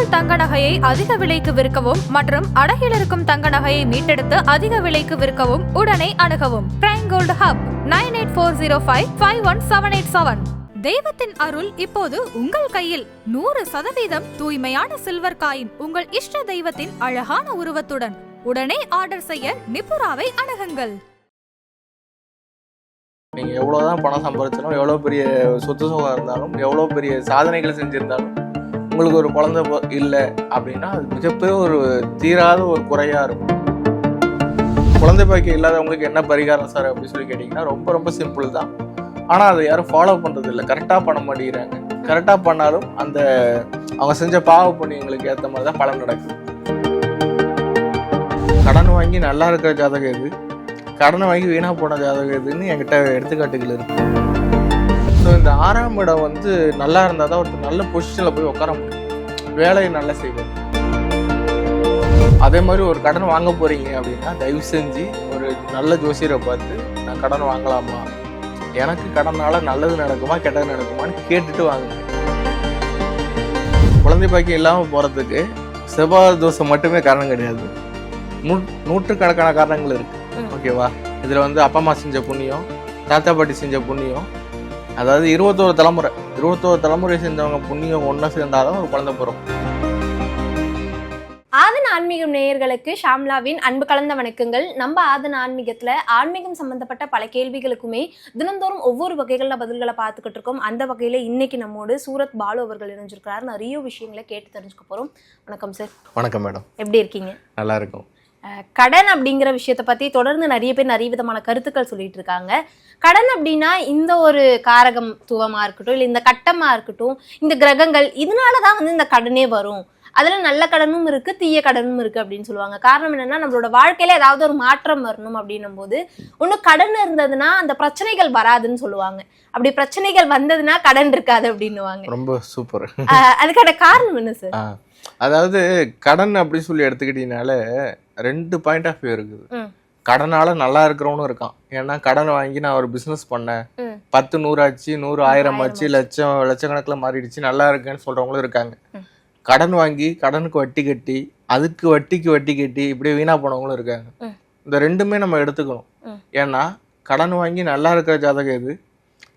உங்கள் தங்க நகையை அதிக விலைக்கு விற்கவும் மற்றும் அடகில் இருக்கும் தங்க நகையை மீட்டெடுத்து அதிக விலைக்கு விற்கவும் உடனே அணுகவும். Prime gold hub nine eight four zero five five one seven eight seven தெய்வத்தின் அருள் இப்போது உங்கள் கையில். நூறு சதவீதம் தூய்மையான சில்வர் காயின் உங்கள் இஷ்ட தெய்வத்தின் அழகான உருவத்துடன். உடனே ஆர்டர் செய்ய நிபுராவை அணுகுங்கள். நீங்கள் எவ்வளோதான் பணம் சம்பாதிச்சாலும் எவ்வளோ பெரிய சொத்து சுகம் இருந்தாலும் எவ்வளோ பெரிய சாதனைகள் செஞ்சுருந்தாலும் உங்களுக்கு ஒரு குழந்தை இல்லை அப்படின்னா அது மிகப்பெரிய ஒரு தீராத ஒரு குறையாக இருக்கும். குழந்தை பாக்கியம் இல்லாதவங்களுக்கு என்ன பரிகாரம் சார் அப்படின்னு சொல்லி கேட்டிங்கன்னா ரொம்ப ரொம்ப சிம்பிள் தான். ஆனால் அதை யாரும் ஃபாலோ பண்ணுறது இல்லை கரெக்டாக பண்ண மாட்டேங்கிறாங்க. கரெக்டாக பண்ணாலும் அந்த அவங்க செஞ்ச பாவ புண்ணியங்களுக்கு ஏற்ற மாதிரி தான் பலன் நடக்குது. கடன் வாங்கி நல்லா இருக்கிற ஜாதகம் இது கடனை வாங்கி வீணாக போன ஜாதகம் இதுன்னு என்கிட்ட எடுத்துக்காட்டுகள் இருக்குது இந்த ஆறாம் இடம் வந்து நல்லா இருந்தால் தான் ஒருத்தர் நல்ல பொசிஷனில் போய் உட்கார முடியும். வேலையை நல்லா செய்வார். அதே மாதிரி ஒரு கடன் வாங்க போறீங்க அப்படின்னா தயவு செஞ்சு ஒரு நல்ல ஜோசியரை பார்த்து நான் கடன் வாங்கலாமா? எனக்கு கடனால நல்லது நடக்குமா கெட்டது நடக்குமான்னு கேட்டுட்டு வாங்குங்க குழந்தை பாக்கியம் இல்லாமல் போகிறதுக்கு செவ்வாய் தோசை மட்டுமே காரணம் கிடையாது. நூ நூற்றுக்கணக்கான காரணங்கள் இருக்கு. ஓகேவா? இதில் வந்து அப்பா அம்மா செஞ்ச புண்ணியம் தாத்தா பாட்டி செஞ்ச புண்ணியம் அதாவது இருபத்தோரு தலைமுறை. இருபத்தோரு தலைமுறை செஞ்சவங்க புண்ணியம் ஒன்றா சேர்ந்தாதான் ஒரு குழந்தை பிறக்கும். ஆதன ஆன்மீகம் நேயர்களுக்கு ஷாம்லாவின் அன்பு கலந்த வணக்கங்கள். நம்ம ஆதன ஆன்மீகத்துல ஆன்மீகம் சம்பந்தப்பட்ட பல கேள்விகளுக்குமே தினந்தோறும் ஒவ்வொரு வகைகள்ல பதில்களை பார்த்துக்கிட்டு இருக்கோம். அந்த வகையில இன்னைக்கு நம்மோடு சூரத் பாலு அவர்கள் இணைஞ்சிருக்கிறார். நிறைய விஷயங்களை கேட்டு தெரிஞ்சுக்க போறோம். வணக்கம் சார் வணக்கம் மேடம் எப்படி இருக்கீங்க? நல்லா இருக்கும். கடன் அப்படிங்கிற விஷயத்தை பத்தி தொடர்ந்து நிறைய பேர் நிறைய விதமான கருத்துக்கள் சொல்லிட்டு இருக்காங்க. கடன் அப்படின்னா இந்த ஒரு காரகத்துவமா இருக்கட்டும் இல்லை இந்த கட்டமா இருக்கட்டும் இந்த கிரகங்கள் இதனாலதான் வந்து இந்த கடனே வரும். அதுல நல்ல கடனும் இருக்கு தீய கடனும் இருக்கு அப்படின்னு சொல்லுவாங்க. காரணம் என்னன்னா நம்மளோட வாழ்க்கையில ஏதாவது ஒரு மாற்றம் வரணும் அப்படின்னும் போது ஒண்ணு கடன் இருந்ததுன்னா அந்த பிரச்சனைகள் வராதுன்னு சொல்லுவாங்க. அப்படி பிரச்சனைகள் வந்ததுன்னா கடன் இருக்காது அப்படின்னுவாங்க. ரொம்ப சூப்பர் அதுக்கான காரணம் என்ன சார் அதாவது கடன் அப்படி சொல்லி எடுத்துக்கிட்டீங்கனால ரெண்டு பாயிண்ட் ஆஃப் வியூ இருக்குது. கடனால நல்லா இருக்கிறவனும் இருக்கான் ஏன்னா கடன் வாங்கி நான் ஒரு பிசினஸ் பண்ணேன். பத்து நூறு ஆச்சு நூறு ஆயிரம் ஆச்சு. லட்சம் லட்சக்கணக்கில் மாறிடுச்சு நல்லா இருக்கேன்னு சொல்றவங்களும் இருக்காங்க. கடன் வாங்கி கடனுக்கு வட்டி கட்டி அதுக்கு வட்டிக்கு வட்டி கட்டி இப்படியே வீணா போனவங்களும் இருக்காங்க. இந்த ரெண்டுமே நம்ம எடுத்துக்கணும். ஏன்னா கடன் வாங்கி நல்லா இருக்கிற ஜாதகம் எது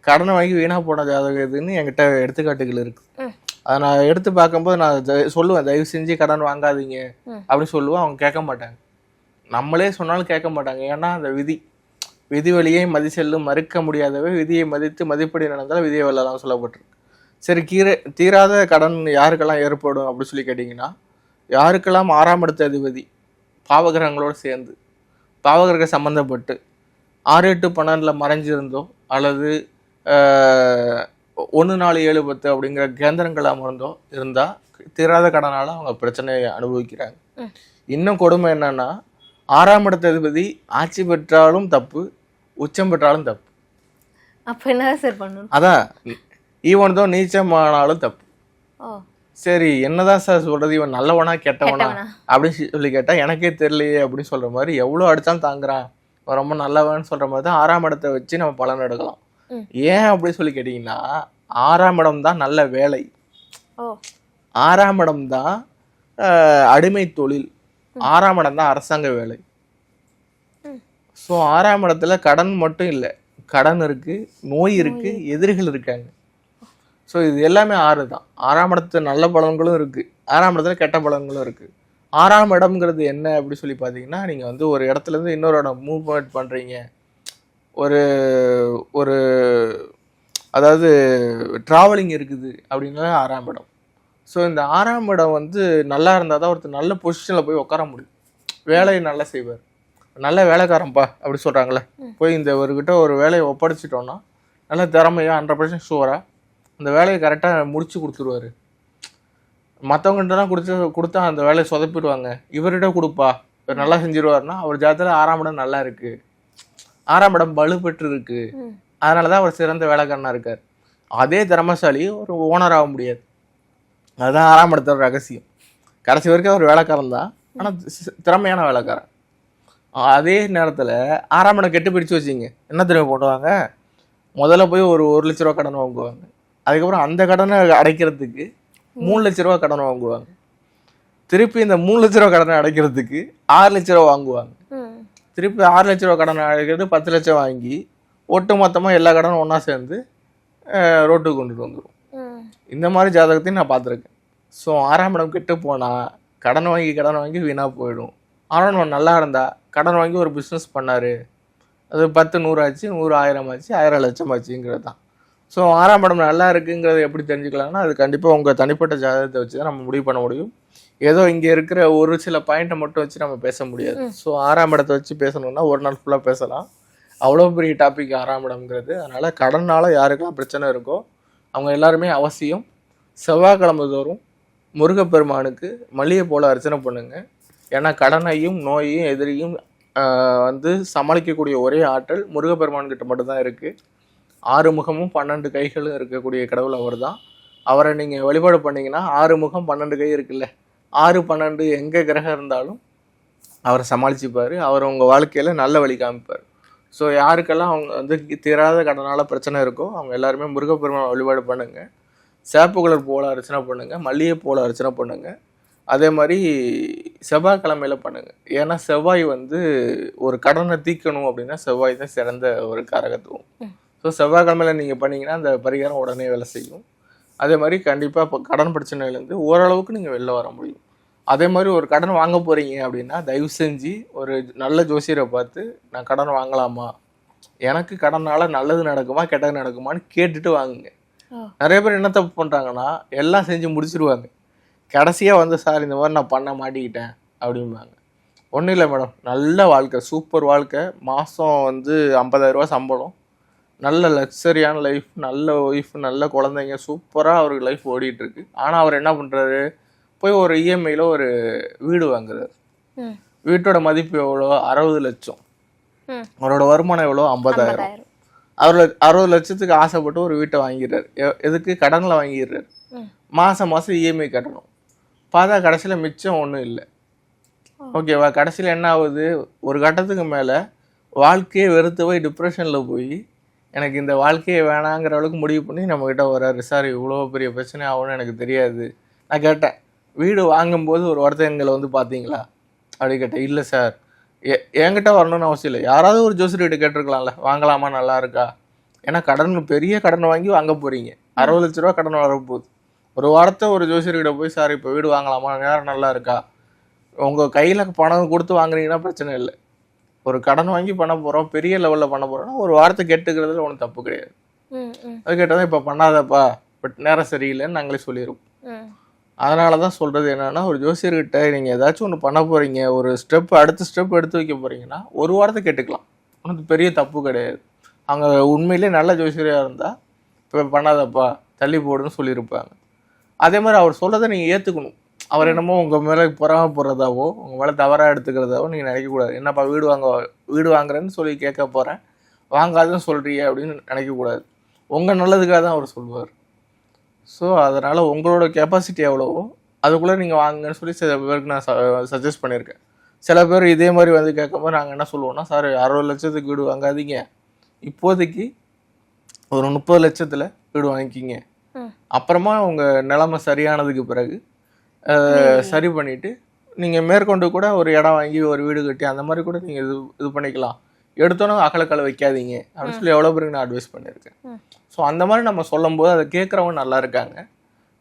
கடனை வாங்கி வீணா போன ஜாதகம் எதுன்னு என்கிட்ட எடுத்துக்காட்டுகள் இருக்கு ம். அதை நான் எடுத்து பார்க்கும்போது நான் சொல்லுவேன் தயவு செஞ்சு கடன் வாங்காதீங்க. அப்படின்னு சொல்லுவேன் அவங்க கேட்க மாட்டாங்க. நம்மளே சொன்னாலும் கேட்க மாட்டாங்க. ஏன்னா அந்த விதி விதி வழியை மதி செல்லும் மறுக்க முடியாதவை விதியை மதித்து மதிப்படி நடந்தால் விதியை வெல்லலாம் சொல்லப்பட்டிருக்கு. சரி கீரை தீராத கடன் யாருக்கெல்லாம் ஏற்படும் அப்படி சொல்லி கேட்டிங்கன்னா யாருக்கெல்லாம் ஆறாம் இடத்த அதிபதி பாவகிரகங்களோடு சேர்ந்து பாவகிரக சம்மந்தப்பட்டு ஆறு எட்டு பன்னெண்டில் மறைஞ்சிருந்தோ அல்லது ஒன்று நாலு ஏழு பத்து அப்படிங்கிற கேந்திரங்கள் அமர்ந்தோ இருந்தால் தீராத கடனால் அவங்க பிரச்சனையை அனுபவிக்கிறாங்க. இன்னும் கொடுமை என்னன்னா ஆறாம் இடத்த அதிபதி ஆட்சி பெற்றாலும் தப்பு உச்சம் பெற்றாலும் தப்பு. அப்ப என்ன சார் பண்ணணும்? அதான் ஈவன் தான் நீச்சமானாலும் தப்பு. சரி என்னதான் சார் சொல்றது? இவன் நல்லவனா கெட்டவனா? அப்படின்னு சொல்லி கேட்டா எனக்கே தெரியலையே அப்படின்னு சொல்ற மாதிரி எவ்வளவு அடிச்சாலும் தாங்குறான். ரொம்ப நல்லவன் சொல்ற மாதிரி தான் ஆறாம் இடத்தை வச்சு நம்ம பலன் எடுக்கலாம். ஏன் அப்படி சொல்லி கேட்டீங்கன்னா ஆறாம் இடம் தான் நல்ல வேலை. ஆறாம் இடம் தான் அடிமை தொழில். ஆறாம் இடம் தான் அரசாங்க வேலை. ஸோ ஆறாம் இடத்துல கடன் மட்டும் இல்லை. கடன் இருக்கு நோய் இருக்கு எதிரிகள் இருக்காங்க. ஸோ இது எல்லாமே ஆறு தான். ஆறாம் இடத்துல நல்ல பலன்களும் இருக்கு. ஆறாம் இடத்துல கெட்ட பலன்களும் இருக்கு. ஆறாம் இடம்ங்கிறது என்ன அப்படி சொல்லி பார்த்தீங்கன்னா நீங்கள் வந்து ஒரு இடத்துல இருந்து இன்னொரு இடம் மூவ்மெண்ட் பண்ணுறீங்க ஒரு ஒரு அதாவது ட்ராவலிங் இருக்குது அப்படின்னா ஆறாம் இடம். ஸோ இந்த ஆறாம் இடம் வந்து நல்லா இருந்தால் தான் ஒருத்தர் நல்ல பொசிஷனில் போய் உட்கார முடியும். வேலையை நல்லா செய்வார். நல்ல வேலைக்காரன்ப்பா அப்படி சொல்கிறாங்களே போய் இந்த இவர்கிட்ட ஒரு வேலையை ஒப்படைச்சிட்டோன்னா நல்ல திறமையாக ஹண்ட்ரட் பர்சன்ட் ஷுவராக அந்த வேலையை கரெக்டாக முடிச்சு கொடுத்துருவாரு. மற்றவங்ககிட்டலாம் கொடுத்து கொடுத்தா அந்த வேலையை சொதப்பிடுவாங்க. இவர்கிட்ட கொடுப்பா. இவர் நல்லா செஞ்சிருவாருன்னா அவர் ஜாதத்தில் ஆறாம் இடம் நல்லா இருக்குது ஆறாம் இடம் வலுப்பெற்று இருக்கு ம். அதனால தான் அவர் சிறந்த வேலைக்காரனா இருக்கார். அதே திறமசாலி ஒரு ஓனர் ஆக முடியாது. அதுதான் ஆறாம் இடத்தோட ரகசியம். கடைசி வரைக்கும் அவர் வேலைக்காரன் தான். ஆனால் திறமையான வேலைக்காரன். அதே நேரத்தில் ஆறாம் இடம் கெட்டு பிடிச்சு வச்சிங்க. என்ன தெரியுமா போடுவாங்க? முதல்ல போய் ஒரு ஒரு லட்ச ரூபா கடன் வாங்குவாங்க. அதுக்கப்புறம் அந்த கடனை அடைக்கிறதுக்கு மூணு லட்ச ரூபா கடன் வாங்குவாங்க. திருப்பி இந்த மூணு லட்ச ரூபா கடனை அடைக்கிறதுக்கு ஆறு லட்ச ரூபா வாங்குவாங்க. திருப்பி ஆறு லட்ச ரூபா கடன் அடைக்கிறது பத்து லட்சம் வாங்கி ஒட்டு மொத்தமாக எல்லா கடனும் ஒன்றா சேர்ந்து ரோட்டுக்கு கொண்டுட்டு வந்துடும். இந்த மாதிரி ஜாதகத்தையும் நான் பார்த்துருக்கேன். ஸோ ஆறாம் இடம் கெட்டு போனால் கடன் வாங்கி கடன் வாங்கி வீணாக போயிடும். ஆனால் நம்ம நல்லா இருந்தா கடன் வாங்கி ஒரு பிஸ்னஸ் பண்ணாரு. அது பத்து நூறு ஆச்சு நூறு ஆயிரம் ஆச்சு ஆயிரம் லட்சம் ஆச்சுங்கிறது தான். ஸோ ஆறாம் இடம் நல்லா இருக்குங்கிறத எப்படி தெரிஞ்சுக்கலாம்னா அது கண்டிப்பாக உங்கள் தனிப்பட்ட ஜாதகத்தை வச்சு தான் நம்ம முடிவு பண்ண முடியும். ஏதோ இங்கே இருக்கிற ஒரு சில பாயிண்ட்டை மட்டும் வச்சு நம்ம பேச முடியாது. ஸோ ஆறாம் இடத்தை வச்சு பேசணும்னா ஒரு நாள் ஃபுல்லாக பேசலாம். அவ்வளோ பெரிய டாபிக் ஆறாம் இடம்ங்கிறது. அதனால் கடனால் யாருக்கெல்லாம் பிரச்சனை இருக்கோ அவங்க எல்லாருமே அவசியம். செவ்வாய்க்கிழமை தோறும் முருகப்பெருமானுக்கு மல்லிகை போல அர்ச்சனை பண்ணுங்க. ஏன்னா கடனையும் நோயையும் எதிரியும் வந்து சமாளிக்கக்கூடிய ஒரே ஆற்றல் முருகப்பெருமான் கிட்ட மட்டும்தான் இருக்கு. ஆறு முகமும் பன்னெண்டு கைகளும் இருக்கக்கூடிய கடவுள் அவர் தான் அவரை நீங்கள் வழிபாடு பண்ணீங்கன்னா ஆறு முகம் பன்னெண்டு கை இருக்குல்ல. ஆறு பன்னெண்டு எங்கே கிரகம் இருந்தாலும் அவரை சமாளிச்சுப்பார். அவர் உங்கள் வாழ்க்கையில் நல்ல வழி காமிப்பார். ஸோ யாருக்கெல்லாம் அவங்க வந்து தீராத கடனால் பிரச்சனை இருக்கோ அவங்க எல்லாருமே முருகப்பெருமான் வழிபாடு பண்ணுங்க. சேப்பு கலர் போல அர்ச்சனை பண்ணுங்க. மல்லிகை போல அர்ச்சனை பண்ணுங்க. அதே மாதிரி செவ்வாய்க்கிழமையில பண்ணுங்க. ஏன்னா செவ்வாய் வந்து ஒரு கடனை தீக்கணும் அப்படின்னா செவ்வாய் தான் சிறந்த ஒரு காரகத்துவம். ஸோ செவ்வாய்க்கிழமையில நீங்கள் பண்ணீங்கன்னா அந்த பரிகாரம் உடனே வேலை செய்யும். அதே மாதிரி கண்டிப்பாக இப்போ கடன் பிரச்சனையிலேருந்து ஓரளவுக்கு நீங்கள் வெளில வர முடியும். அதே மாதிரி ஒரு கடன் வாங்க போறீங்க அப்படின்னா தயவு செஞ்சு ஒரு நல்ல ஜோசியரை பார்த்து நான் கடன் வாங்கலாமா? எனக்கு கடனால நல்லது நடக்குமா கெட்டது நடக்குமான்னு கேட்டுட்டு வாங்குங்க. நிறைய பேர் என்ன தப்பு பண்றாங்கன்னா எல்லாம் செஞ்சு முடிச்சிருவாங்க. கடைசியா வந்து சார் இந்த மாதிரி நான் பண்ண மாட்டிக்கிட்டேன் அப்படிம்பாங்க. ஒன்றும் இல்லை மேடம். நல்ல வாழ்க்கை சூப்பர் வாழ்க்கை. மாதம் வந்து 50000 ரூபாய் சம்பளம். நல்ல லக்ஸரியான லைஃப் நல்ல ஒய்ஃப் நல்ல குழந்தைங்க சூப்பராக அவருக்கு லைஃப் ஓடிட்டு இருக்கு ஆனால் அவர் என்ன பண்ணுறாரு போய் ஒரு இஎம்ஐயில் ஒரு வீடு வாங்குறாரு. வீட்டோட மதிப்பு எவ்வளோ? அறுபது லட்சம். அவரோட வருமானம் எவ்வளோ? ஐம்பதாயிரம். அவர் அறுபது லட்சத்துக்கு ஆசைப்பட்டு ஒரு வீட்டை வாங்கிடுறாரு. எதுக்கு? கடனில் வாங்கிடுறாரு. மாதம் மாதம் இஎம்ஐ கட்டணும். பார்த்தா கடைசியில் மிச்சம் ஒன்றும் இல்லை. ஓகேவா? கடைசியில் என்ன ஆகுது? ஒரு கட்டத்துக்கு மேலே வாழ்க்கையை வெறுத்து போய் டிப்ரெஷனில் போய் எனக்கு இந்த வாழ்க்கையை வேணாங்கிற அளவுக்கு முடிவு பண்ணி நம்மக்கிட்ட வராரு சார் இவ்வளோ பெரிய பிரச்சனை ஆகும்னு எனக்கு தெரியாது. நான் கேட்டேன் வீடு வாங்கும்போது ஒரு ஒருத்தர் எங்களை வந்து பார்த்தீங்களா? அப்படி கேட்டேன் இல்லை சார். எ என்கிட்ட வரணும்னு அவசியம் இல்லை. யாராவது ஒரு ஜோசியர்கிட்ட கேட்டிருக்கலாம்ல வாங்கலாமா நல்லா இருக்கா? ஏன்னா கடன் பெரிய கடன் வாங்கி வாங்க போகிறீங்க அறுபது லட்ச ரூபா கடன் வரப்போகுது. ஒரு வாரத்தை ஒரு ஜோசியர்கிட்ட போய் சார் இப்போ வீடு வாங்கலாமா? நேரம் நல்லா இருக்கா? உங்கள் கையில் பணம் கொடுத்து வாங்குறீங்கன்னா பிரச்சனை இல்லை. ஒரு கடன் வாங்கி பண்ண போகிறோம் பெரிய லெவலில் பண்ண போகிறோம்னா ஒரு வாரத்தை கேட்டுக்கிறதுல ஒன்றும் தப்பு கிடையாது. அது கேட்டால் இப்போ பண்ணாதப்பா பட் நேரம் சரியில்லைன்னு நாங்களே சொல்லிடுவோம். அதனால தான் சொல்கிறது என்னன்னா ஒரு ஜோசியர்கிட்ட நீங்கள் ஏதாச்சும் ஒன்று பண்ண போகிறீங்க ஒரு ஸ்டெப் அடுத்த ஸ்டெப் எடுத்து வைக்க போகிறீங்கன்னா ஒரு வாரத்தை கேட்டுக்கலாம். ஒன்றும் பெரிய தப்பு கிடையாது. அவங்க உண்மையிலே நல்ல ஜோசியராக இருந்தால் இப்போ பண்ணாதப்பா தள்ளி போடுன்னு சொல்லியிருப்பாங்க. அதே மாதிரி அவர் சொல்றதை நீங்கள் ஏற்றுக்கணும் அவர் என்னமோ உங்கள் மேலே பொறாம போடுறதாவோ உங்கள் மேலே தவறாக எடுத்துக்கிறதாவோ நீங்கள் நினைக்கக்கூடாது என்னப்பா வீடு வாங்க வீடு வாங்குறேன்னு சொல்லி கேட்க போகிறேன் வாங்காதுன்னு சொல்றியே அப்படின்னு நினைக்கக்கூடாது உங்கள் நல்லதுக்காக தான் அவர் சொல்லுவார் ஸோ அதனால் உங்களோட கெப்பாசிட்டி எவ்வளவோ அதுக்குள்ளே நீங்கள் வாங்குங்கன்னு சொல்லி சில பேருக்கு நான் சஜஸ்ட் பண்ணியிருக்கேன். சில பேர் இதே மாதிரி வந்து கேட்கும்போது நாங்கள் என்ன சொல்லுவோம்னா சார் அறுபது லட்சத்துக்கு வீடு வாங்காதீங்க. இப்போதைக்கு ஒரு முப்பது லட்சத்தில் வீடு வாங்கிக்கிங்க. அப்புறமா உங்கள் நிலைமை சரியானதுக்கு பிறகு சரி பண்ணிவிட்டு நீங்கள் மேற்கொண்டு கூட ஒரு இடம் வாங்கி ஒரு வீடு கட்டி அந்த மாதிரி கூட நீங்கள் இது இது பண்ணிக்கலாம். எடுத்தோன்னே அகலக்கலை வைக்காதீங்க. அப்படின்னு சொல்லி எவ்வளோ பேருக்கு நான் அட்வைஸ் பண்ணியிருக்கேன். ஸோ அந்த மாதிரி நம்ம சொல்லும்போது அதை கேட்குறவங்க நல்லா இருக்காங்க.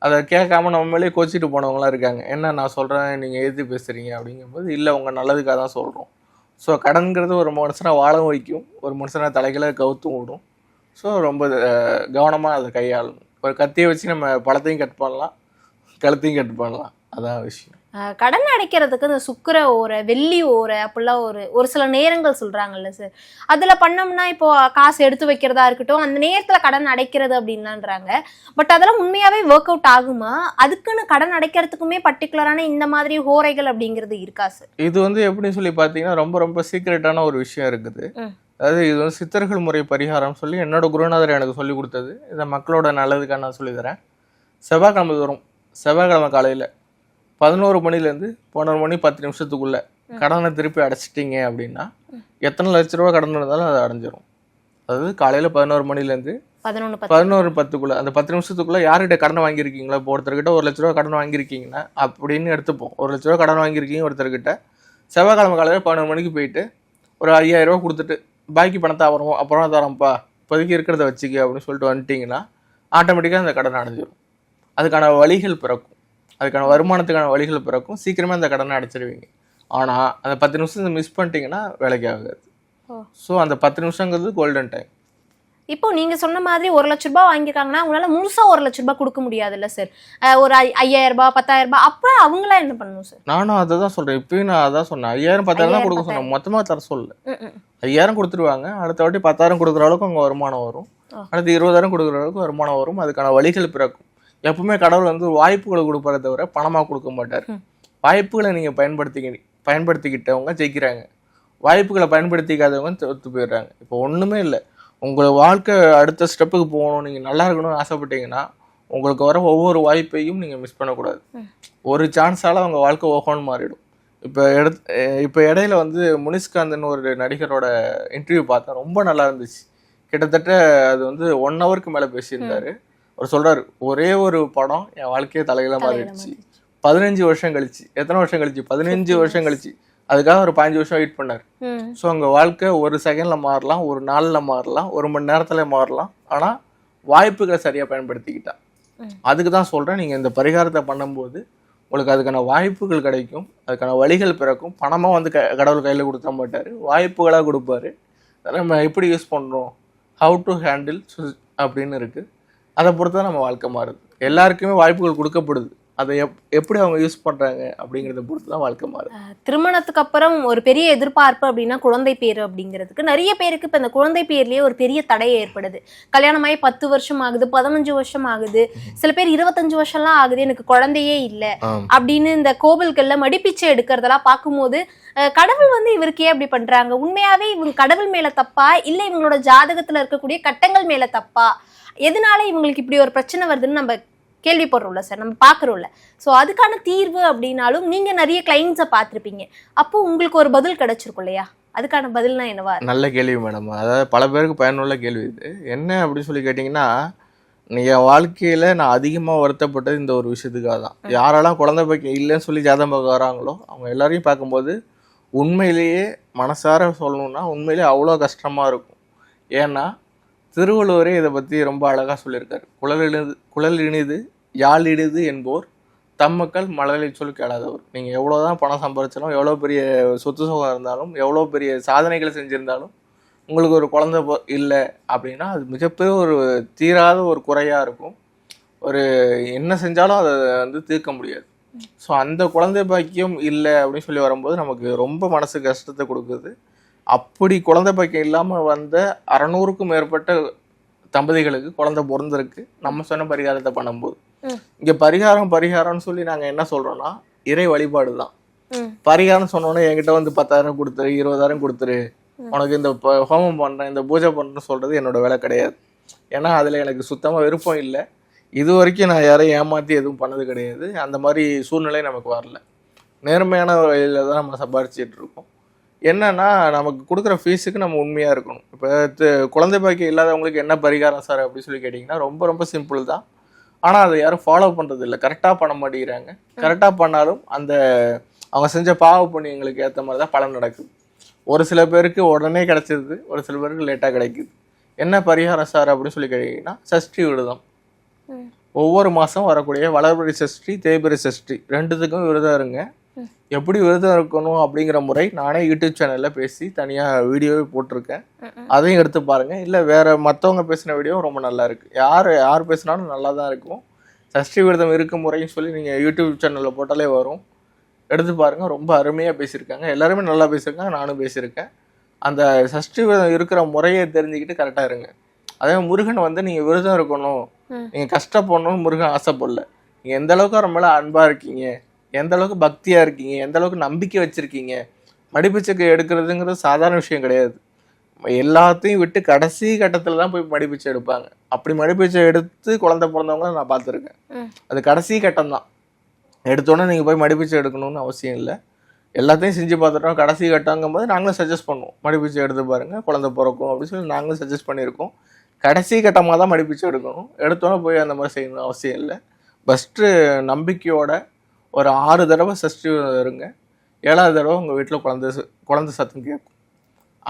அதை கேட்காம நம்ம மேலே கோச்சிட்டு போனவங்களாம் இருக்காங்க. என்ன நான் சொல்கிறேன் நீங்கள் எதிர்த்து பேசுகிறீங்க அப்படிங்கும்போது இல்லை உங்கள் நல்லதுக்காக தான் சொல்கிறோம் ஸோ கடன்கிறது ஒரு மனுஷனை வாழ வைக்கும். ஒரு மனுஷனை தலைகளை கவுத்தும் விடும் ஸோ ரொம்ப கவனமாக அதை கையாளணும். ஒரு கத்தியை வச்சு நம்ம பழத்தையும் கட் பண்ணலாம். கழுத்தையும் கட் பண்ணலாம். அதான் விஷயம். கடன் அடைக்கிறதுக்கு இந்த சுக்கிர ஓரை வெள்ளி ஓரை அப்படிலாம் ஒரு ஒரு சில நேரங்கள் சொல்றாங்கல்ல சார் அதுல பண்ணோம்னா இப்போ காசு எடுத்து வைக்கிறதா இருக்கட்டும் அந்த நேரத்துல கடன் அடைக்கிறது அப்படின்லான்றாங்க பட் அதெல்லாம் உண்மையாவே ஒர்க் அவுட் ஆகுமா? அதுக்குன்னு கடன் அடைக்கிறதுக்குமே பர்டிகுலரான இந்த மாதிரி ஹோரைகள் அப்படிங்கிறது இருக்கா சார் இது வந்து எப்படின்னு சொல்லி பார்த்தீங்கன்னா ரொம்ப ரொம்ப சீக்ரெட்டான ஒரு விஷயம் இருக்குது. அதாவது இது வந்து சித்தர்கள் முறை பரிகாரம் சொல்லி என்னோட குருநாதர் எனக்கு சொல்லி கொடுத்தது. இதை மக்களோட நல்லதுக்காக நான் சொல்லி தரேன். செவ்வாய்க்கிழமை வரும். செவ்வாய்க்கிழமை காலையில் பதினோரு மணிலேருந்து பன்னெண்டு மணி பத்து நிமிஷத்துக்குள்ள கடனை திருப்பி அடைச்சிட்டிங்க அப்படின்னா எத்தனை லட்ச ரூபா கடன் இருந்தாலும் அது அடைஞ்சிரும். அதாவது காலையில் பதினோரு மணிலேருந்து பதினோரு பத்துக்குள்ள அந்த பத்து நிமிஷத்துக்குள்ள யார்கிட்ட கடன் வாங்கியிருக்கீங்களா இப்போ ஒருத்தர்கிட்ட ஒரு லட்ச ரூபா கடன் வாங்கியிருக்கீங்கன்னா அப்படின்னு எடுத்துப்போம். ஒரு லட்ச ரூபா கடன் வாங்கியிருக்கீங்க ஒருத்தர்கிட்ட செவ்வாய்க்கிழமை காலையில் பதினொரு மணிக்கு போயிட்டு ஒரு ஐயாயிரம் ரூபா கொடுத்துட்டு பாக்கி பணத்தை அப்புறம் அப்புறம் தரோம்ப்பா இப்போதைக்கு இருக்கிறத வச்சுக்க அப்படின்னு சொல்லிட்டு வந்துட்டீங்கன்னா ஆட்டோமேட்டிக்காக அந்த கடன் அடைஞ்சிடும் அதுக்கான வழிகள் பிறக்கும். அதுக்கான வருமானத்துக்கான வழிகள் பிறக்கும். சீக்கிரமே அந்த கடனை அடைச்சிருவீங்க. ஆனால் அந்த பத்து நிமிஷம் மிஸ் பண்ணிட்டீங்கன்னா வேலைக்கு ஆகாது. ஸோ அந்த பத்து நிமிஷங்கிறது கோல்டன் டைம் இப்போ நீங்க சொன்ன மாதிரி ஒரு லட்ச ரூபாய் வாங்கியிருக்காங்கன்னா உங்களால முழுசா ஒரு லட்ச ரூபாய் கொடுக்க முடியாதுல்ல சார் ஒரு ஐயாயிரம் ரூபாய் பத்தாயிரம் ரூபாய் அப்ப அவங்களா என்ன பண்ணணும் சார் நானும் அதை தான் சொல்றேன். இப்பயும் நான் அதான் சொன்னேன். ஐயாயிரம் பத்தாயிரம் தான் கொடுக்க சொன்னேன். மொத்தமா தர சொல்லல. ஐயாயிரம் கொடுத்துருவாங்க. அடுத்த வாட்டி பத்தாயிரம் கொடுக்குற அளவுக்கு அவங்க வருமானம் வரும். அடுத்து இருபதாயிரம் கொடுக்குற அளவுக்கு வருமானம் வரும். அதுக்கான வழிகள் பிறக்கும். எப்பவுமே கடவுள் வந்து வாய்ப்புகளை கொடுப்பதை தவிர பணமா கொடுக்க மாட்டார். வாய்ப்புகளை நீங்க பயன்படுத்திக்க பயன்படுத்திக்கிட்டவங்க ஜெயிக்கிறாங்க. வாய்ப்புகளை பயன்படுத்திக்காதவங்க தோத்து போயிடுறாங்க. இப்போ ஒண்ணுமே இல்லை. உங்களை வாழ்க்கை அடுத்த ஸ்டெப்புக்கு போகணும் நீங்க நல்லா இருக்கணும்னு ஆசைப்பட்டீங்கன்னா உங்களுக்கு வர ஒவ்வொரு வாய்ப்பையும் நீங்க மிஸ் பண்ணக்கூடாது. ஒரு சான்ஸால அவங்க வாழ்க்கை ஓஹோன்னு மாறிடும். இப்போ எடுத் இப்போ இடையில வந்து முனிஷ்காந்தன் ஒரு நடிகரோட இன்டர்வியூ பார்த்தேன். ரொம்ப நல்லா இருந்துச்சு. கிட்டத்தட்ட அது வந்து ஒன் ஹவருக்கு மேலே பேசியிருந்தாரு. அவர் சொல்றாரு ஒரே ஒரு படம் என் வாழ்க்கையை தலையில மாறிடுச்சு. பதினஞ்சு வருஷம் கழிச்சு எத்தனை வருஷம் கழிச்சு? பதினஞ்சு வருஷம் கழிச்சு. அதுக்காக ஒரு பதினஞ்சு வருஷம் வெயிட் பண்ணார். ஸோ அவங்க வாழ்க்கை ஒரு செகண்ட்ல மாறலாம் ஒரு நாள்ல மாறலாம் ஒரு மணி நேரத்துல மாறலாம். ஆனா வாய்ப்புகளை சரியா பயன்படுத்திக்கிட்டா. அதுக்கு தான் சொல்றேன் நீங்க இந்த பரிகாரத்தை பண்ணும்போது உங்களுக்கு அதுக்கான வாய்ப்புகள் கிடைக்கும் அதுக்கான வழிகள் பிறக்கும். பணமா வந்து க கடவுள் கையில கொடுத்த மாட்டாரு. வாய்ப்புகளா கொடுப்பாரு. நம்ம எப்படி யூஸ் பண்றோம்? ஹவு டு ஹேண்டில் அப்படின்னு இருக்கு. அதை பொறுத்து தான் நம்ம வாழ்க்கை மாறுது. எல்லாருக்குமே வாய்ப்புகள் கொடுக்கப்படுது. அதை எப் எப்படி அவங்க யூஸ் பண்றாங்க அப்படிங்கிறத பொறுத்து தான் வாழ்க்கை மாறுது. திருமணத்துக்கு அப்புறம் ஒரு பெரிய எதிர்பார்ப்பு அப்படின்னா குழந்தை பேர் அப்படிங்கிறதுக்கு. நிறைய பேருக்கு இப்ப இந்த குழந்தை பேர்லயே ஒரு பெரிய தடை ஏற்படுது. கல்யாணமாயி பத்து வருஷம் ஆகுது பதினஞ்சு வருஷம் ஆகுது. சில பேர் இருபத்தஞ்சு வருஷம்லாம் ஆகுது எனக்கு குழந்தையே இல்ல அப்படின்னு இந்த கோவில்கள்ல மடிப்பிச்சை எடுக்கிறதெல்லாம் பார்க்கும்போது கடவுள் வந்து இவருக்கு ஏன் அப்படி பண்றாங்க? உண்மையாவே இவங்க கடவுள் மேல தப்பா? இல்ல இவங்களோட ஜாதகத்துல இருக்கக்கூடிய கட்டங்கள் மேல தப்பா? எதனால இவங்களுக்கு இப்படி ஒரு பிரச்சனை வருதுன்னு நம்ம கேள்விப்படுறோம்ல சார் நம்ம பார்க்குறோம்ல. ஸோ அதுக்கான தீர்வு அப்படின்னாலும் நீங்க நிறைய கிளைண்ட்ஸை பார்த்துருப்பீங்க. அப்போ உங்களுக்கு ஒரு பதில் கிடைச்சிருக்கும் இல்லையா? அதுக்கான பதில்னா என்னவா? நல்ல கேள்வி மேடம் அதாவது பல பேருக்கு பயனுள்ள கேள்வி இது. என்ன அப்படின்னு சொல்லி கேட்டிங்கன்னா என் வாழ்க்கையில் நான் அதிகமாக வருத்தப்பட்டது இந்த ஒரு விஷயத்துக்காக தான். யாரெல்லாம் குழந்தை பாக்கியம் இல்லைன்னு சொல்லி ஜாதகம் பார்க்க வராங்களோ அவங்க எல்லாரையும் பார்க்கும்போது உண்மையிலேயே மனசார சொல்லணும்னா உண்மையிலேயே அவ்வளோ கஷ்டமாக இருக்கும். ஏன்னா திருவள்ளுவரே இதை பற்றி ரொம்ப அழகாக சொல்லியிருக்கார். குழல் இனிது குழல் இனிது யாழ் இனிது என்போர் தம்மக்கள் மழலை சொல் கேளாதவர். நீங்கள் எவ்வளோ தான் பணம் சம்பாதிச்சாலும் எவ்வளோ பெரிய சொத்து சுகம் இருந்தாலும் எவ்வளோ பெரிய சாதனைகளை செஞ்சுருந்தாலும் உங்களுக்கு ஒரு குழந்த இல்லை அப்படின்னா அது மிகப்பெரிய ஒரு தீராத ஒரு குறையாக இருக்கும். ஒரு என்ன செஞ்சாலும் அதை வந்து தீர்க்க முடியாது. ஸோ அந்த குழந்தை பாக்கியம் இல்லை அப்படின்னு சொல்லி வரும்போது நமக்கு ரொம்ப மனசு கஷ்டத்தை கொடுக்குது. அப்படி குழந்தை பாக்கியம் இல்லாமல் வந்த அறநூறுக்கும் மேற்பட்ட தம்பதிகளுக்கு குழந்தை பிறந்திருக்கு. நம்ம சொன்ன பரிகாரத்தை பண்ணும்போது. இங்கே பரிகாரம் பரிகாரம்னு சொல்லி நாங்கள் என்ன சொல்கிறோன்னா இறை வழிபாடு தான். பரிகாரம் சொன்னோன்னே என்கிட்ட வந்து பத்தாயிரம் கொடுத்துரு இருபதாயிரம் கொடுத்துரு. உனக்கு இந்த ஹோமம் பண்ணுறேன் இந்த பூஜை பண்ணுறேன்னு சொல்கிறது என்னோட வேலை கிடையாது. ஏன்னா அதில் எனக்கு சுத்தமாக விருப்பம் இல்லை. இது வரைக்கும் நான் யாரையும் ஏமாற்றி எதுவும் பண்ணது கிடையாது. அந்த மாதிரி சூழ்நிலை நமக்கு வரல. நேர்மையான வழியில் தான் நம்ம சம்பாரிச்சிட்டு இருக்கோம். என்னன்னா நமக்கு கொடுக்குற ஃபீஸுக்கு நம்ம உண்மையாக இருக்கணும். இப்போ குழந்தை பாக்கியம் இல்லாதவங்களுக்கு என்ன பரிகாரம் சார் அப்படின்னு சொல்லி கேட்டிங்கன்னா ரொம்ப ரொம்ப சிம்பிள் தான். ஆனால் அதை யாரும் ஃபாலோ பண்ணுறது இல்லை கரெக்டாக பண்ண மாட்டேங்கிறாங்க. கரெக்டாக பண்ணாலும் அந்த அவங்க செஞ்ச பாவ புண்ணியங்களுக்கு ஏற்ற மாதிரி தான் பலன் நடக்குது. ஒரு சில பேருக்கு உடனே கிடைச்சிருது ஒரு சில பேருக்கு லேட்டாக கிடைக்குது. என்ன பரிகாரம் சார் அப்படின்னு சொல்லி கேட்டீங்கன்னா சஷ்டி விரதம். ஒவ்வொரு மாதம் வரக்கூடிய வளர்பிறை சஷ்டி தேய்பிறை சஷ்டி ரெண்டுத்துக்கும் விரதம் இருங்க. எப்படி விரதம் இருக்கணும் அப்படிங்கிற முறை நானே யூடியூப் சேனலில் பேசி தனியாக வீடியோவே போட்டிருக்கேன். அதையும் எடுத்து பாருங்க. இல்லை வேற மற்றவங்க பேசின வீடியோ ரொம்ப நல்லா இருக்கு. யார் யார் பேசினாலும் நல்லா தான் இருக்கும். சஷ்டி விரதம் இருக்கும் முறையும் சொல்லி நீங்கள் யூடியூப் சேனலில் போட்டாலே வரும். எடுத்து பாருங்க. ரொம்ப அருமையாக பேசியிருக்காங்க. எல்லாருமே நல்லா பேசியிருக்காங்க. நானும் பேசியிருக்கேன். அந்த சஷ்டி விரதம் இருக்கிற முறையை தெரிஞ்சுக்கிட்டு கரெக்டாக இருங்க. அதே முருகன் வந்து நீங்கள் விரதம் இருக்கணும். நீங்கள் கஷ்டப்படணும்னு முருகன் ஆசைப்படல. நீங்கள் எந்த அளவுக்கு மேலே அன்பாக இருக்கீங்க? எந்த அளவுக்கு பக்தியாக இருக்கீங்க? எந்த அளவுக்கு நம்பிக்கை வச்சுருக்கீங்க? மடிப்பிச்சைக்கு எடுக்கிறதுங்கிறது சாதாரண விஷயம் கிடையாது. எல்லாத்தையும் விட்டு கடைசி கட்டத்தில் தான் போய் மடிப்பிச்சை எடுப்பாங்க. அப்படி மடிப்பிச்சை எடுத்து குழந்தை பிறந்தவங்க நான் பார்த்துருக்கேன். அது கடைசி கட்டம் தான் எடுத்தோன்னே நீங்கள் போய் மடிப்பிச்சை எடுக்கணும்னு அவசியம் இல்லை. எல்லாத்தையும் செஞ்சு பார்த்துட்டோம். கடைசி கட்டங்கும் போது நாங்களும் சஜஸ்ட் பண்ணுவோம். மடிப்பிச்சை எடுத்து பாருங்க குழந்தை பிறக்கும் அப்படின்னு சொல்லி நாங்களும் சஜஸ்ட் பண்ணியிருக்கோம். கடைசி கட்டமாக தான் மடிப்பிச்சு எடுக்கணும். எடுத்தோன்னே போய் அந்த மாதிரி செய்யணும் அவசியம் இல்லை. ஃபஸ்ட்டு நம்பிக்கையோட ஒரு ஆறு தடவை சஷ்டி விரதம் இருங்க. ஏழாவது தடவை உங்கள் வீட்டில் குழந்தை குழந்தை சத்தம் கேட்கும்.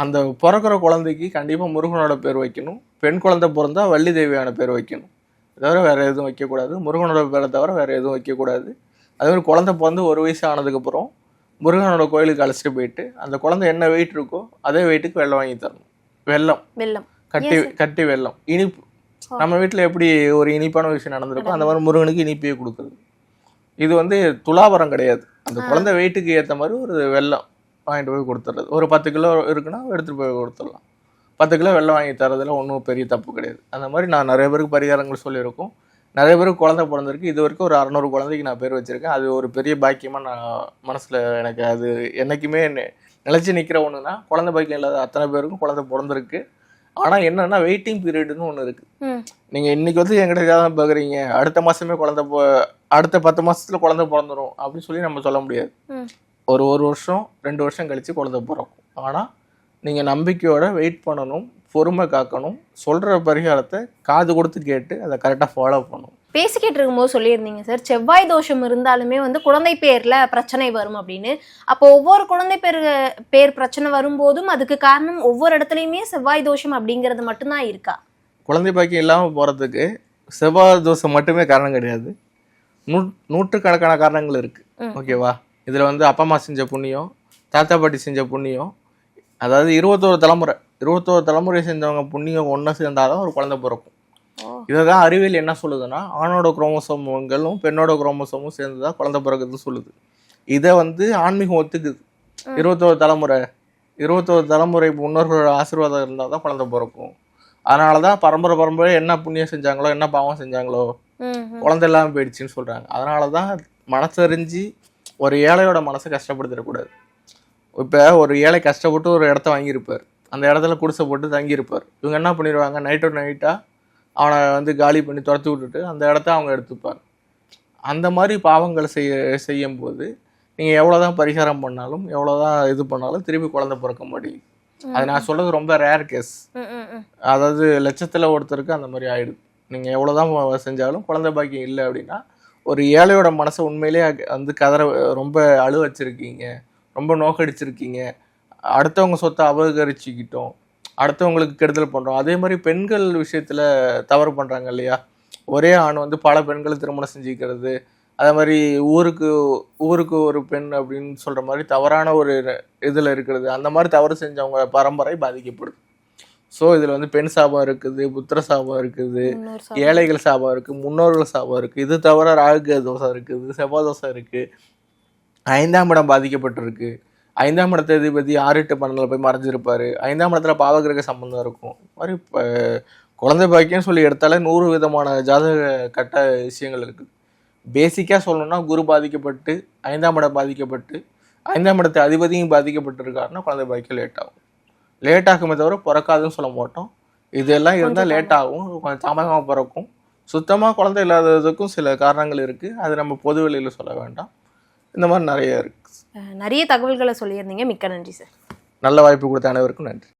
அந்த பிறக்கிற குழந்தைக்கு கண்டிப்பாக முருகனோட பேர் வைக்கணும். பெண் குழந்தை பிறந்தா வள்ளி தேவியான பேர் வைக்கணும். தவிர வேறு எதுவும் வைக்கக்கூடாது. முருகனோட பேரை தவிர வேறு எதுவும் வைக்கக்கூடாது. அதே மாதிரி குழந்தை பிறந்து ஒரு வயசு ஆனதுக்கப்புறம் முருகனோட கோயிலுக்கு அழைச்சிட்டு போயிட்டு அந்த குழந்தை என்ன வெயிட் இருக்கோ அதே வெயிட்டுக்கு வெள்ளம் வாங்கி தரணும். வெல்லம் வெள்ளம். கட்டி கட்டி வெல்லம் இனிப்பு. நம்ம வீட்டில் எப்படி ஒரு இனிப்பான விஷயம் நடந்திருக்கோ அந்த மாதிரி முருகனுக்கு இனிப்பையே கொடுக்குறது. இது வந்து துலாபரம் கிடையாது. அந்த குழந்தை வெயிட்டுக்கு ஏற்ற மாதிரி ஒரு வெல்லம் வாங்கிட்டு போய் கொடுத்துறது ஒரு பத்து கிலோ இருக்குன்னா எடுத்துகிட்டு போய் கொடுத்துடலாம் பத்து கிலோ வெல்லம் வாங்கி தரதுல ஒன்றும் பெரிய தப்பு கிடையாது. அந்த மாதிரி நான் நிறைய பேருக்கு பரிகாரங்கள் சொல்லியிருக்கோம். நிறைய பேருக்கு குழந்தை பிறந்திருக்கு. இது வரைக்கும் ஒரு அறநூறு குழந்தைக்கு நான் பேர் வச்சிருக்கேன். அது ஒரு பெரிய பாக்கியமாக நான் மனசில் எனக்கு அது என்றைக்குமே நிலைச்சு நிற்கிற ஒன்றுனா குழந்தை பாக்கியம் இல்லாத அத்தனை பேருக்கும் குழந்தை பிறந்திருக்கு. ஆனால் என்னன்னா வெயிட்டிங் பீரியட்னு ஒன்று இருக்குது. நீங்கள் இன்னைக்கு வந்து என்கிட்ட தான் பார்க்குறீங்க அடுத்த மாதமே குழந்தை போ அடுத்த பத்து மாசத்துல குழந்தை பிறந்துரும் அப்படின்னு சொல்லி நம்ம சொல்ல முடியாது. ஒரு ஒரு வருஷம் ரெண்டு வருஷம் கழிச்சு குழந்தை பிறக்கும். ஆனால் நீங்கள் நம்பிக்கையோட வெயிட் பண்ணணும் பொறுமை காக்கணும் சொல்கிற பரிகாரத்தை காது கொடுத்து கேட்டு அதை கரெக்டாக ஃபாலோ பண்ணணும். பேசிக்கிட்டு இருக்கும்போது சொல்லியிருந்தீங்க சார் செவ்வாய் தோஷம் இருந்தாலுமே வந்து குழந்தை பேர்ல பிரச்சனை வரும் அப்படின்னு. அப்போ ஒவ்வொரு குழந்தை பேர் பேர் பிரச்சனை வரும்போதும் அதுக்கு காரணம் ஒவ்வொரு இடத்துலயுமே செவ்வாய் தோஷம் அப்படிங்கிறது மட்டும்தான் இருக்கா? குழந்தை பாக்கியம் இல்லாமல் போகிறதுக்கு செவ்வாய் தோசை மட்டுமே காரணம் கிடையாது. நூ நூற்றுக்கணக்கான காரணங்கள் இருக்குது. ஓகேவா இதில் வந்து அப்பா அம்மா செஞ்ச புண்ணியம் தாத்தா பாட்டி செஞ்ச புண்ணியம் அதாவது இருபத்தோரு தலைமுறை இருபத்தோரு தலைமுறை செஞ்சவங்க புண்ணியம் ஒன்றா சேர்ந்தாதான் ஒரு குழந்தை பிறக்கும். இதை தான் அறிவியல் என்ன சொல்லுதுன்னா ஆணோட குரோமோசோம்களும் பெண்ணோட குரோமோசோமும் சேர்ந்து தான் குழந்தை பிறக்கிறது சொல்லுது இதை வந்து ஆன்மீகம் ஒத்துக்குது இருபத்தோரு தலைமுறை இருபத்தோரு தலைமுறை முன்னோர்களோட ஆசீர்வாதம் இருந்தால் தான் குழந்தை பிறக்கும் அதனால தான் பரம்பரை பரம்பரை என்ன புண்ணியம் செஞ்சாங்களோ என்ன பாவம் செஞ்சாங்களோ. குழந்தை இல்லாமல் போயிடுச்சுன்னு சொல்கிறாங்க அதனால தான் மனசறிஞ்சு ஒரு ஏழையோட மனசை கஷ்டப்படுத்திடக்கூடாது. இப்போ ஒரு ஏழை கஷ்டப்பட்டு ஒரு இடத்த வாங்கியிருப்பார். அந்த இடத்துல குடிசை போட்டு தங்கியிருப்பார். இவங்க என்ன பண்ணிடுவாங்க? நைட்டோட நைட்டாக அவனை வந்து காலி பண்ணி துரத்தி விட்டுட்டு அந்த இடத்த அவங்க எடுத்துப்பாங்க அந்த மாதிரி பாவங்களை செய்ய செய்யும்போது நீங்கள் எவ்வளோ தான் பரிகாரம் பண்ணாலும் எவ்வளோ தான் இது பண்ணாலும் திருப்பி குழந்தை பிறக்க மாட்டேங்குது. அது நான் சொல்றது ரொம்ப ரேர் கேஸ். அதாவது லட்சத்தில் ஒருத்தருக்கு அந்த மாதிரி ஆயிடுது. நீங்கள் எவ்வளோ தான் செஞ்சாலும் குழந்தை பாக்கியம் இல்லை அப்படின்னா ஒரு ஏழையோட மனசை உண்மையிலேயே வந்து கதற ரொம்ப அழு வச்சுருக்கீங்க ரொம்ப நோக்கடிச்சிருக்கீங்க. அடுத்தவங்க சொத்தை அபகரிச்சுக்கிட்டோம். அடுத்தவங்களுக்கு கெடுதல் பண்ணுறோம் அதே மாதிரி பெண்கள் விஷயத்தில் தவறு பண்ணுறாங்க இல்லையா? ஒரே ஆண் வந்து பல பெண்களை திருமணம் செஞ்சுக்கிறது. அதே மாதிரி ஊருக்கு ஊருக்கு ஒரு பெண் அப்படின்னு சொல்கிற மாதிரி தவறான ஒரு இதில் இருக்கிறது. அந்த மாதிரி தவறு செஞ்சவங்க பரம்பரை பாதிக்கப்படுது. ஸோ இதில் வந்து பெண் சாபம் இருக்குது புத்திர சாபம் இருக்குது. ஏழைகள் சாபம் இருக்குது முன்னோர்கள் சாபம் இருக்குது இது தவிர ராகு தோசை இருக்குது செவ்வாய் தோசை இருக்குது ஐந்தாம் இடம் பாதிக்கப்பட்டிருக்கு. ஐந்தாம் இடத்த அதிபதி ஆறு எட்டு பன்னெண்டில் போய் மறைஞ்சிருப்பாரு. ஐந்தாம் இடத்துல பாவகிரக சம்பந்தம் இருக்கும். மாதிரி இப்போ குழந்தை பாக்கியம் சொல்லி எடுத்தாலே நூறு விதமான ஜாதக கட்ட விஷயங்கள் இருக்குது பேசிக்காக சொல்லணும்னா குரு பாதிக்கப்பட்டு ஐந்தாம் இடம் பாதிக்கப்பட்டு ஐந்தாம் இடத்து அதிபதியும் பாதிக்கப்பட்டிருக்காருன்னா குழந்தை பாக்கியம் லேட் ஆகும். லேட் ஆகுமே தவிர பிறக்காதுன்னு சொல்ல மாட்டோம். இதெல்லாம் இருந்தால் லேட் ஆகும். கொஞ்சம் தாமதமாக பிறக்கும். சுத்தமாக குழந்தை இல்லாததுக்கும் சில காரணங்கள் இருக்குது அது நம்ம பொது வெளியில் சொல்ல வேண்டாம். இந்த மாதிரி நிறைய இருக்குது நிறைய தகவல்களை சொல்லியிருந்தீங்க. மிக்க நன்றி சார். நல்ல வாய்ப்பு கொடுத்த அனைவருக்கும் நன்றி.